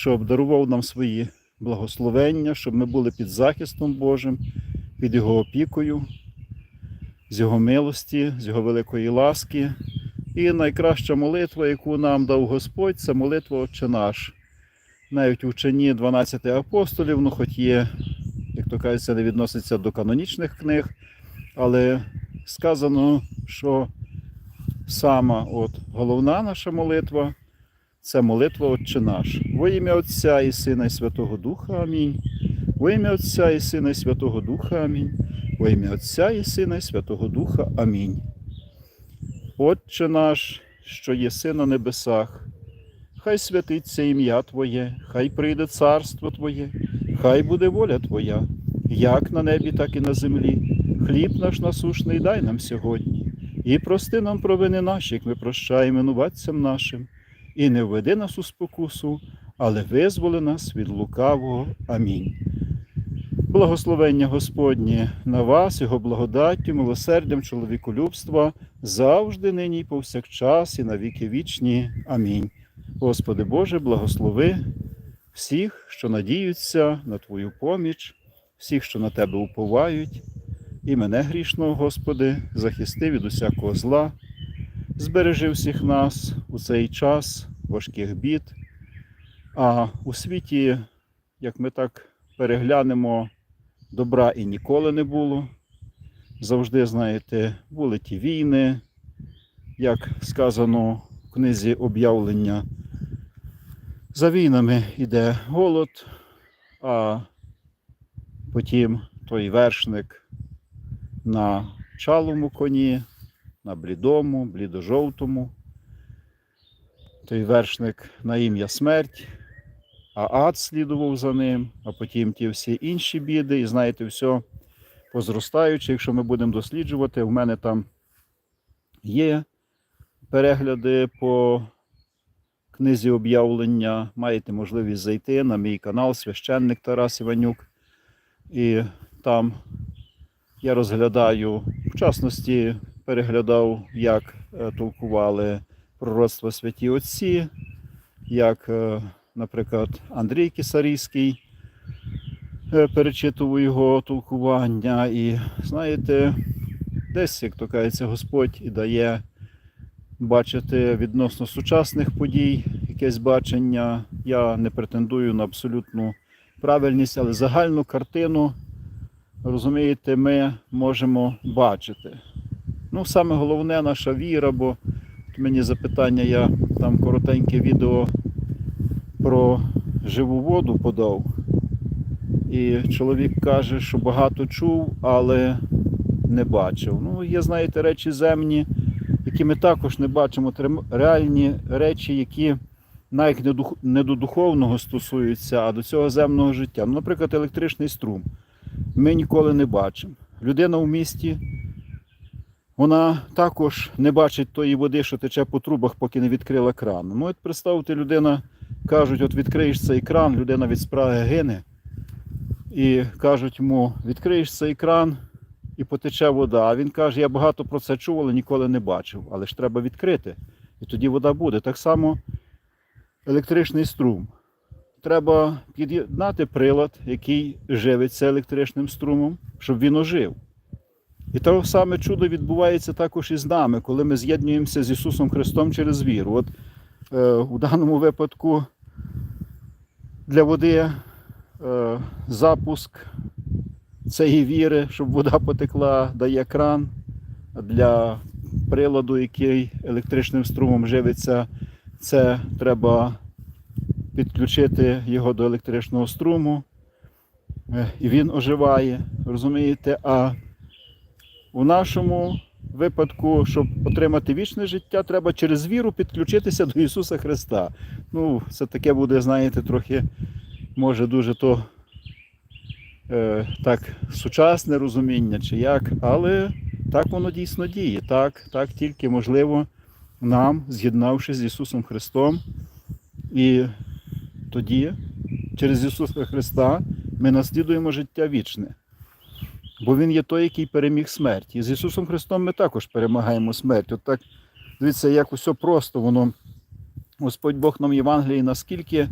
щоб дарував нам свої благословення, щоб ми були під захистом Божим, під Його опікою, з Його милості, з Його великої ласки. І найкраща молитва, яку нам дав Господь, це молитва Отче наш. Навіть у вченні 12 апостолів, ну хоч є, як то кажуть, це не відноситься до канонічних книг, але сказано, що сама от головна наша молитва це молитва Отче наш. Во ім'я Отця і Сина і Святого Духа Амінь. Во ім'я Отця і Сина і Святого Духа Амінь. Во ім'я Отця і Сина і Святого Духа Амінь. Отче наш, що єси на небесах, хай святиться ім'я Твоє, хай прийде царство Твоє, хай буде воля Твоя, як на небі, так і на землі. Хліб наш насушний дай нам сьогодні, і прости нам провини наші, як ми прощаємо винуватцям нашим, і не введи нас у спокусу, але визволи нас від лукавого. Амінь. Благословення Господнє на вас, Його благодаттю, милосердям, чоловіколюбства, завжди, нині і повсякчас, і на віки вічні. Амінь. Господи Боже, благослови всіх, що надіються на Твою поміч, всіх, що на Тебе уповають, і мене грішного, Господи, захисти від усякого зла, збережи всіх нас у цей час важких бід. А у світі, як ми так переглянемо, добра і ніколи не було. Завжди, знаєте, були ті війни, як сказано в книзі об'явлення. За війнами йде голод, а потім той вершник на чалому коні, на блідому, блідожовтому. Той вершник на ім'я смерть, а ад слідував за ним, а потім ті всі інші біди, і знаєте, все позростаючи, якщо ми будемо досліджувати, у мене там є перегляди по книзі об'явлення. Маєте можливість зайти на мій канал Священник Тарас Іванюк. І там я розглядаю, в частності, переглядав, як е, толкували пророцтва святі Отці, як, е, наприклад, Андрій Кисарійський е, перечитував його толкування. І знаєте, десь, як то кажеться, Господь і дає бачити відносно сучасних подій якесь бачення. Я не претендую на абсолютну правильність, але загальну картину, розумієте, ми можемо бачити. Ну, саме головне наша віра, бо мені запитання, я там коротеньке відео про живу воду подав. І чоловік каже, що багато чув, але не бачив. Ну, є, знаєте, речі земні, які ми також не бачимо. Реальні речі, які навіть не, до духовного стосуються, а до цього земного життя. Ну, наприклад, електричний струм. Ми ніколи не бачимо. Людина в місті, вона також не бачить тої води, що тече по трубах, поки не відкрила кран. Ну, от представте, людина кажуть, от відкриєш цей кран, людина від спраги гине. І кажуть йому, відкриєш цей кран і потече вода. А він каже, я багато про це чув, але ніколи не бачив. Але ж треба відкрити. І тоді вода буде. Так само електричний струм. Треба під'єднати прилад, який живиться електричним струмом, щоб він ожив. І те саме чудо відбувається також і з нами, коли ми з'єднуємося з Ісусом Христом через віру. От е, у даному випадку для води е, запуск цієї віри, щоб вода потекла, дає кран. Для приладу, який електричним струмом живиться, це треба підключити його до електричного струму, е, і він оживає, розумієте? А у нашому випадку, щоб отримати вічне життя, треба через віру підключитися до Ісуса Христа. Ну, це таке буде, знаєте, трохи, може, дуже то е, так сучасне розуміння чи як, але так воно дійсно діє. Так, так тільки можливо нам, з'єднавшись з Ісусом Христом, і тоді через Ісуса Христа ми наслідуємо життя вічне. Бо Він є той, який переміг смерть. І з Ісусом Христом ми також перемагаємо смерть. От так, дивіться, як усе просто воно. Господь Бог нам в Євангелії наскільки